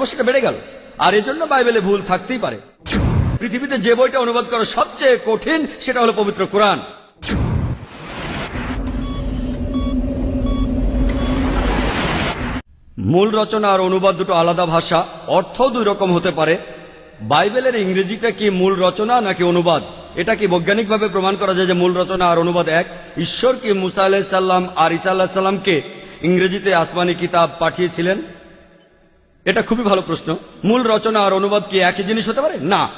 সমস্যাটা বেড়ে গেল। আর এজন্য বাইবেলে ভুল থাকতেই পারে। পৃথিবীতে যে বইটা অনুবাদ করা সবচেয়ে কঠিন, সেটা হলো পবিত্র কোরআন। মূল রচনা আর অনুবাদ দুটো আলাদা ভাষা অর্থ দুই রকম হতে পারে। বাইবেলের ইংরেজিটা কি মূল রচনা নাকি অনুবাদ? এটা কি বৈজ্ঞানিকভাবে প্রমাণ করা যায় যে মূল রচনা আর অনুবাদ এক? ঈশ্বর কি মুসা আলাহিসাল্লাম আর ইসা আল্লাহ সাল্লামকে ইংরেজিতে আসমানি কিতাব পাঠিয়েছিলেন? এটা খুবই ভালো প্রশ্ন। মূল রচনা আর অনুবাদ কি একই জিনিস হতে পারে? না।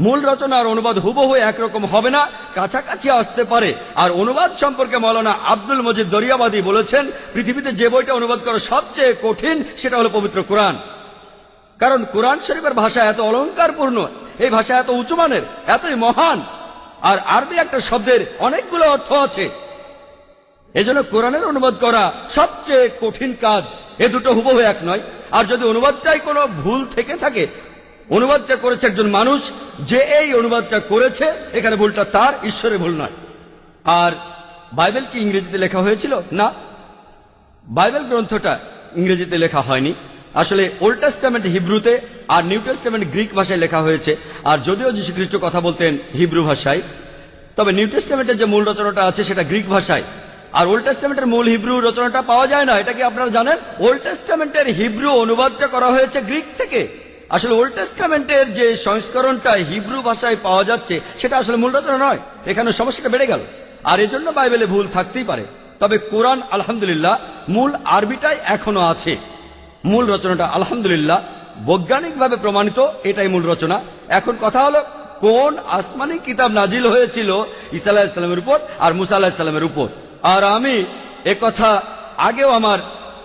মূল রচনা আর অনুবাদ হুবহু একরকম হবে না, কাছাকাছি আসতে পারে। আর অনুবাদ সম্পর্কে মৌলানা আব্দুল মজিদ দরিয়াবাদী বলেছেন, পৃথিবীতে যে বইটা অনুবাদ করা সবচেয়ে কঠিন, সেটা হলো পবিত্র কোরআন। কারণ কোরআন শরীফের ভাষা এত অলংকারপূর্ণ এই ভাষা এত উঁচুমানের এতই মহান। আর আরবি একটা শব্দের অনেকগুলো অর্থ আছে। এজন্য কোরআনের অনুবাদ করা সবচেয়ে কঠিন কাজ। এ দুটো হুবহু এক নয়। আর যদি অনুবাদটাই কোনো ভুল থেকে থাকে, অনুবাদটা করেছে একজন মানুষ, যে এই অনুবাদটা করেছে, এখানে ভুলটা তার, ঈশ্বরের ভুল নয়। আর বাইবেল কি ইংরেজিতে লেখা হয়েছিল? না। বাইবেল গ্রন্থটা ইংরেজিতে লেখা হয়নি। আসলে ওল্ড টেস্টামেন্ট হিব্রুতে আর নিউ টেস্টামেন্ট গ্রিক ভাষায় লেখা হয়েছে। আর যদিও যীশুখ্রিস্ট কথা বলতেন হিব্রু ভাষায়, তবে নিউ টেস্টামেন্টের যে মূল রচনাটা আছে, সেটা গ্রিক ভাষায়। আর ওল্ড টেস্টামেন্টের মূল হিব্রু রচনাটা পাওয়া যায় না, এটা কি আপনারা জানেন? ওল্ড টেস্টামেন্টের হিব্রু অনুবাদটা করা হয়েছে গ্রিক থেকে। আসলে ওল্ড টেস্টামেন্টের যে সংস্করণটা হিব্রু ভাষায় পাওয়া যাচ্ছে, সেটা আসলে মূল রচনা নয়, এখানে সমস্যাটা বেড়ে গেল। আর এজন্য বাইবেলে ভুল থাকতেই পারে। তবে কোরআন, আলহামদুলিল্লাহ, মূল আরবিটাই এখনও আছে। মূল রচনাটা আলহামদুলিল্লাহ বৈজ্ঞানিকভাবে প্রমাণিত, এটাই মূল রচনা। এখন কথা হলো, কোন আসমানি কিতাব নাজিল হয়েছিল ইসা আলাহিসাল্লামের উপর আর মুসা আলাহিসাল্লামের উপর? আর আমি কথা আগেও আমার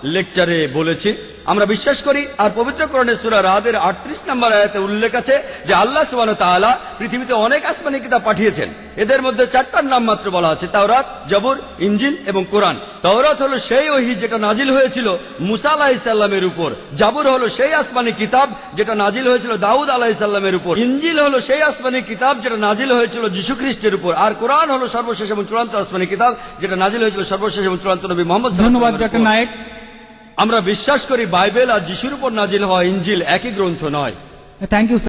লেকচারে বলেছি। আমরা বিশ্বাস করি আর পবিত্র করণে সুরা রাদের আটত্রিশ নম্বর আয়াতে উল্লেখ আছে যে আল্লাহ সুবান তাআলা পৃথিবীতে অনেক আসমানি কিতাব পাঠিয়েছেন। এদের মধ্যে চারটার নাম মাত্র বলা আছে, তাওরাত, জবুর ইঞ্জিল এবং কোরআন। তাওরাত হলো সেই ওহি যেটা নাজিল হয়েছিল মুসা আলাহিসাল্লামের উপর। জাবুর হলো সেই আসমানি কিতাব যেটা নাজিল হয়েছিল দাউদ আলাহিসাল্লামের উপর। ইঞ্জিল হলো সেই আসমানি কিতাব যেটা নাজিল হয়েছিল যীশু খ্রিস্টের উপর। আর কোরআন হলো সর্বশেষ এবং চূড়ান্ত আসমানি কিতাব যেটা নাজিল হয়েছিল সর্বশেষ এবং চূড়ান্ত নবী মোহাম্মদ ধন্যবাদ। নায়েক। আমরা বিশ্বাস করি বাইবেল আর যিশুর উপর নাজিল হওয়া ইঞ্জিল একই গ্রন্থ নয়। Thank you